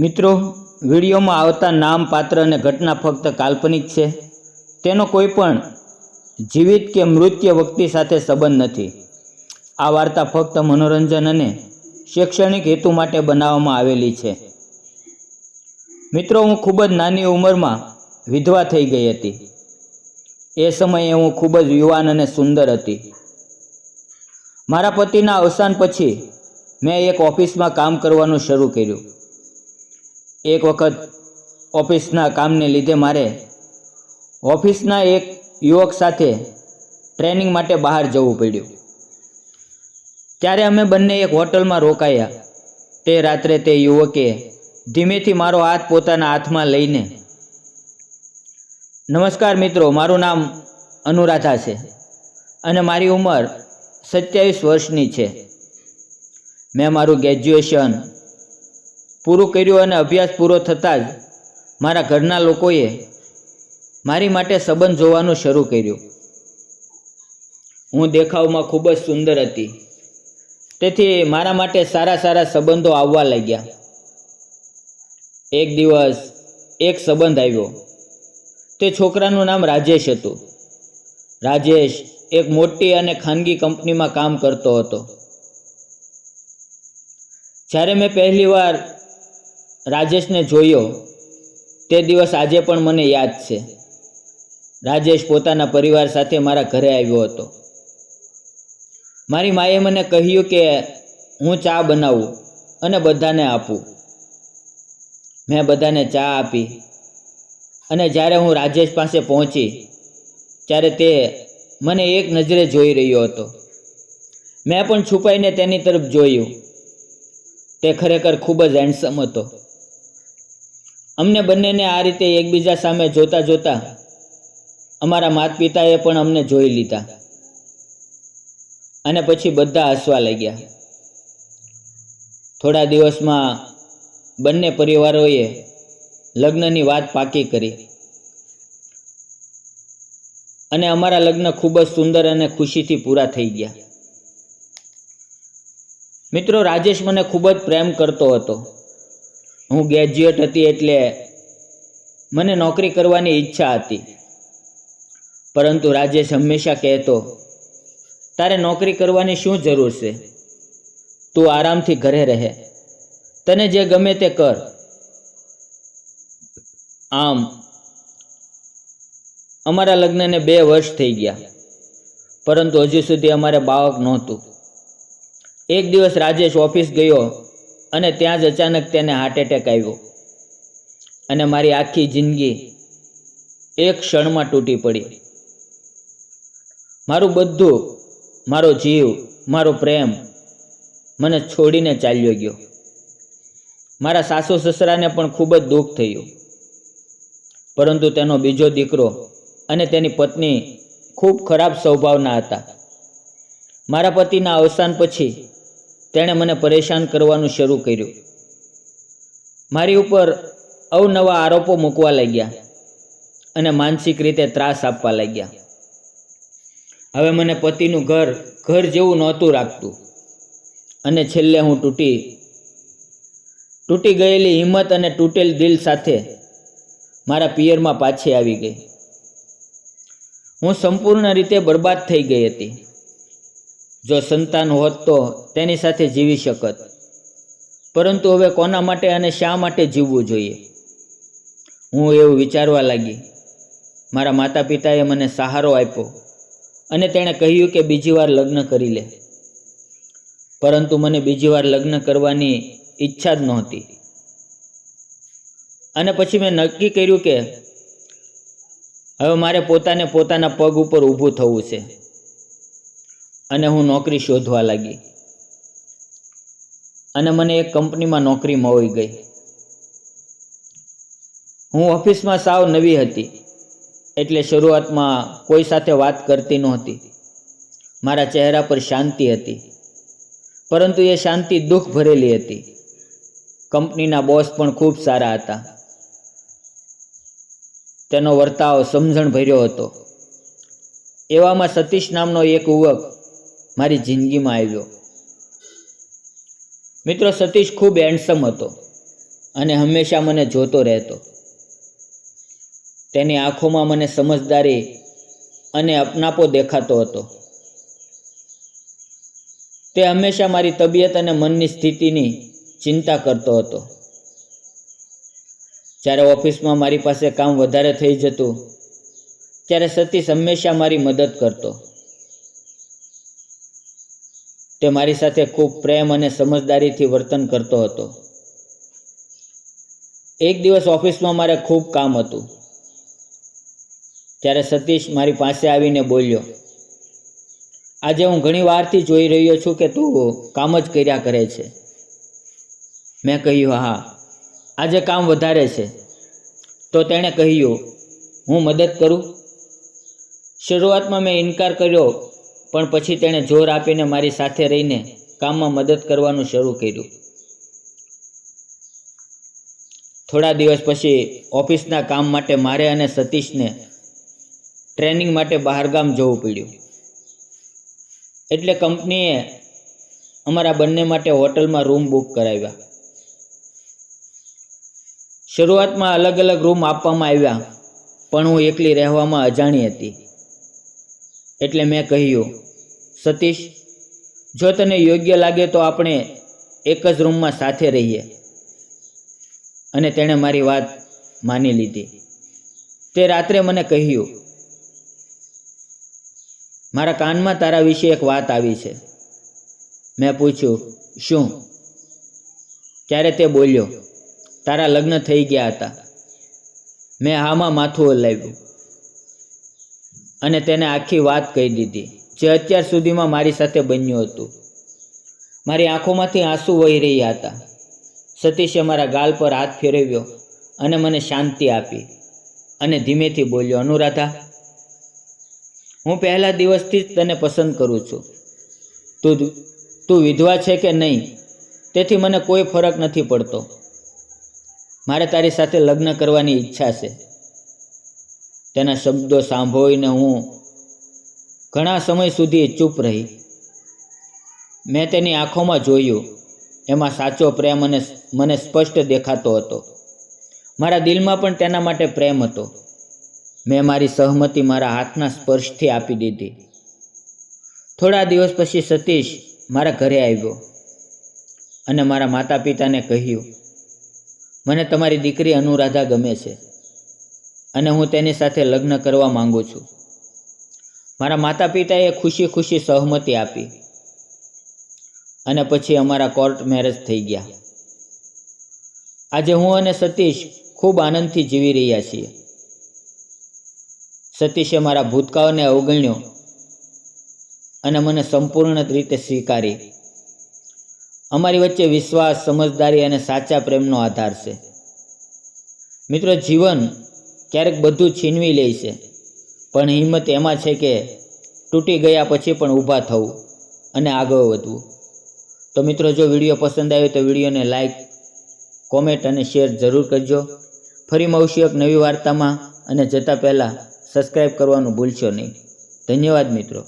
મિત્રો, વિડીયોમાં આવતા નામ, પાત્ર અને ઘટના ફક્ત કાલ્પનિક છે. તેનો કોઈ પણ જીવિત કે મૃત્ય વ્યક્તિ સાથે સંબંધ નથી. આ વાર્તા ફક્ત મનોરંજન અને શૈક્ષણિક હેતુ માટે બનાવવામાં આવેલી છે. મિત્રો, હું ખૂબ જ નાની ઉંમરમાં વિધવા થઈ ગઈ હતી. એ સમયે હું ખૂબ જ યુવાન અને સુંદર હતી. મારા પતિના અવસાન પછી મેં એક ઓફિસમાં કામ કરવાનું શરૂ કર્યું. એક વખત ઓફિસના કામને લીધે મારે ઓફિસના એક યુવક સાથે ટ્રેનિંગ માટે બહાર જવું પડ્યું. ત્યારે અમે બંને એક હોટલમાં રોકાયા. તે રાત્રે તે યુવકે ધીમેથી મારો હાથ પોતાના હાથમાં લઈને, નમસ્કાર મિત્રો, મારું નામ અનુરાધા છે અને મારી ઉંમર સત્યાવીસ વર્ષની છે. મેં મારું ગ્રેજ્યુએશન પૂરું કર્યું અને અભ્યાસ પૂરો થતાં જ મારા ઘરના લોકોએ મારી માટે સંબંધ જોવાનું શરૂ કર્યું. હું દેખાવમાં ખૂબ જ સુંદર હતી. તેથી મારા માટે સારા સારા સંબંધો આવવા લાગ્યા. એક દિવસ એક સંબંધ આવ્યો. તે છોકરાનું નામ રાજેશ હતું. રાજેશ એક મોટી અને ખાનગી કંપનીમાં કામ કરતો હતો. જ્યારે મેં પહેલી વાર રાજેશને જોયો, તે દિવસ આજે પણ મને યાદ છે. રાજેશ પોતાના પરિવાર સાથે મારા ઘરે આવ્યો હતો. મારી માએ મને કહ્યું કે હું ચા બનાવું અને બધાને આપું. મેં બધાને ચા આપી અને જ્યારે હું રાજેશ પાસે પહોંચી, ત્યારે તે મને એક નજરે જોઈ રહ્યો હતો. મેં પણ છુપાઈને તેની તરફ જોયું. તે ખરેખર ખૂબ જ હેન્ડસમ હતો. અમને બંનેને આ રીતે એકબીજા સામે જોતા જોતા અમારા માતા પિતાએ પણ અમને જોઈ લીધા. અને પછી બધા હસવા લાગ્યા. થોડા દિવસમાં બંને પરિવારોએ લગ્નની વાત પાકી કરી. અને અમારા લગ્ન ખૂબ જ સુંદર અને ખુશીથી પૂરા થઈ ગયા. મિત્રો, રાજેશ મને ખૂબ જ પ્રેમ કરતો હતો. હું ગ્રેજ્યુએટ હતી એટલે મને નોકરી કરવાની ઈચ્છા હતી. પરંતુ રાજેશ હંમેશા કહેતો, તારે નોકરી કરવાની શું જરૂર છે? તું આરામથી ઘરે રહે. તને જે ગમે તે કર. આમ, અમારા લગ્નને બે વર્ષ થઈ ગયા, પરંતુ હજુ સુધી અમારે બાળક નહોતું. એક દિવસ રાજેશ ઓફિસ ગયો અને ત્યાં જ અચાનક તેને હાર્ટ એટેક આવ્યો. અને મારી આખી જિંદગી એક ક્ષણમાં તૂટી પડી. મારું બધું, મારો જીવ, મારો પ્રેમ મને છોડીને ચાલ્યો ગયો. મારા સાસુ સસરાને પણ ખૂબ જ દુઃખ થયું. પરંતુ તેનો બીજો દીકરો અને તેની પત્ની ખૂબ ખરાબ સ્વભાવના હતા. મારા પતિના અવસાન પછી તેણે મને પરેશાન કરવાનું શરૂ કર્યું. મારી ઉપર અવનવા આરોપો મૂકવા લાગ્યા અને માનસિક રીતે ત્રાસ આપવા લાગ્યા. હવે મને પતિનું ઘર ઘર જેવું નહોતું રાખતું. અને છેલ્લે હું તૂટી તૂટી ગયેલી હિંમત અને તૂટેલ દિલ સાથે મારા પિયરમાં પાછી આવી ગઈ. હું સંપૂર્ણ રીતે બરબાદ થઈ ગઈ હતી. જો સંતાન હોત તો તેની સાથે જીવી શકત. પરંતુ હવે કોના માટે અને શા માટે જીવવું જોઈએ? હું એવું વિચારવા લાગી. મારા માતા પિતાએ મને સહારો આપ્યો અને તેણે કહ્યું કે બીજી વાર લગ્ન કરી લે. પરંતુ મને બીજી વાર લગ્ન કરવાની ઈચ્છા જ નહોતી. અને પછી મેં નક્કી કર્યું કે હવે મારે પોતાને પોતાના પગ ઉપર ઊભું થવું છે. અને હું નોકરી શોધવા લાગી. અને મને એક કંપનીમાં નોકરી મળી ગઈ. હું ઓફિસમાં સાવ નવી હતી, એટલે શરૂઆતમાં કોઈ સાથે વાત કરતી નહોતી. મારા ચહેરા પર શાંતિ હતી, પરંતુ એ શાંતિ દુઃખ ભરેલી હતી. કંપનીના બોસ પણ ખૂબ સારા હતા. તેનો વર્તાવ સમજણ ભર્યો હતો. એવામાં સતીશ નામનો એક યુવક મારી જિંદગીમાં આવ્યો. મિત્રો, સતીશ ખૂબ હેન્ડસમ હતો અને હંમેશા મને જોતો રહેતો. તેની આંખોમાં મને સમજદારી અને અપનાપો દેખાતો હતો. તે હંમેશા મારી તબિયત અને મનની સ્થિતિની ચિંતા કરતો હતો. જ્યારે ઓફિસમાં મારી પાસે કામ વધારે થઈ જતું, ત્યારે સતીશ હંમેશા મારી મદદ કરતો. તે મારી સાથે ખૂબ પ્રેમ અને સમજદારીથી વર્તન કરતો હતો. એક દિવસ ઓફિસમાં મારે ખૂબ કામ હતું. ત્યારે સતીશ મારી પાસે આવીને બોલ્યો, આજે હું ઘણી વારથી જોઈ રહ્યો છું કે તું કામ જ કર્યા કરે છે. મેં કહ્યું, હા, આજે કામ વધારે છે. તો તેણે કહ્યું, હું મદદ કરું? શરૂઆતમાં મેં ઇનકાર કર્યો પણ પછી તેણે જોર આપીને મારી સાથે રહીને કામમાં મદદ કરવાનું શરૂ કર્યું. થોડા દિવસ પછી ઓફિસના કામ માટે મારે અને સતીશને ટ્રેનિંગ માટે બહારગામ જવું પડ્યું. એટલે કંપનીએ અમારા બંને માટે હોટલમાં રૂમ બુક કરાવ્યા. શરૂઆતમાં અલગ અલગ રૂમ આપવામાં આવ્યા, પણ હું એકલી રહેવામાં અજાણી હતી. એટલે મેં કહ્યું, સતીશ, જો તને યોગ્ય લાગે તો આપણે એક જ રૂમમાં સાથે રહીએ. અને તેણે મારી વાત માની લીધી. તે રાત્રે મને કહ્યું, મારા કાનમાં તારા વિશે એક વાત આવી છે. મેં પૂછ્યું, શું? ત્યારે તે બોલ્યો, તારા લગ્ન થઈ ગયા હતા. મેં હામાં માથું હલાવ્યું. અને તેને આખી વાત કહી દીધી, જે અત્યાર સુધીમાં મારી સાથે બન્યું હતું. મારી આંખોમાંથી આંસુ વહી રહ્યા હતા. સતીશે મારા ગાલ પર હાથ ફેરવ્યો અને મને શાંતિ આપી અને ધીમેથી બોલ્યો, અનુરાધા, હું પહેલા દિવસથી જ તને પસંદ કરું છું. તું તું વિધવા છે કે નહીં, તેથી મને કોઈ ફરક નથી પડતો. મારે તારી સાથે લગ્ન કરવાની ઈચ્છા છે. તેના શબ્દો સાંભળીને હું ઘણા સમય સુધી ચૂપ રહી. મેં તેની આંખોમાં જોયું. એમાં સાચો પ્રેમ અને મને સ્પષ્ટ દેખાતો હતો. મારા દિલમાં પણ તેના માટે પ્રેમ હતો. મેં મારી સહમતી મારા હાથના સ્પર્શથી આપી દીધી. થોડા દિવસ પછી સતીશ મારા ઘરે આવ્યો અને મારા માતા પિતાને કહ્યું, મને તમારી દીકરી અનુરાધા ગમે છે. અને હું તેની સાથે લગ્ન કરવા માંગુ છું. મારા માતા પિતાએ ખુશી ખુશી સહમતિ આપી. અને પછી અમારા કોર્ટ મેરેજ થઈ ગયા. આજે હું અને સતીશ ખૂબ આનંદથી જીવી રહ્યા છીએ. સતીશે મારા ભૂતકાળને અવગણ્યો અને મને સંપૂર્ણ રીતે સ્વીકારી. અમારી વચ્ચે વિશ્વાસ, સમજદારી અને સાચા પ્રેમનો આધાર છે. મિત્રો, જીવન ક્યારેક બધું છીનવી લે છે. પણ હિંમત એમાં છે કે તૂટી ગયા પછી પણ ઊભા થવું અને આગળ વધવું. તો મિત્રો, જો વીડિયો પસંદ આવ્યો તો વિડીયોને લાઇક કોમેન્ટ અને શેર જરૂર કરજો. ફરી મળશું એક નવી વાર્તામાં. અને જતાં પહેલાં સબસ્ક્રાઈબ કરવાનું ભૂલશો નહીં. ધન્યવાદ મિત્રો.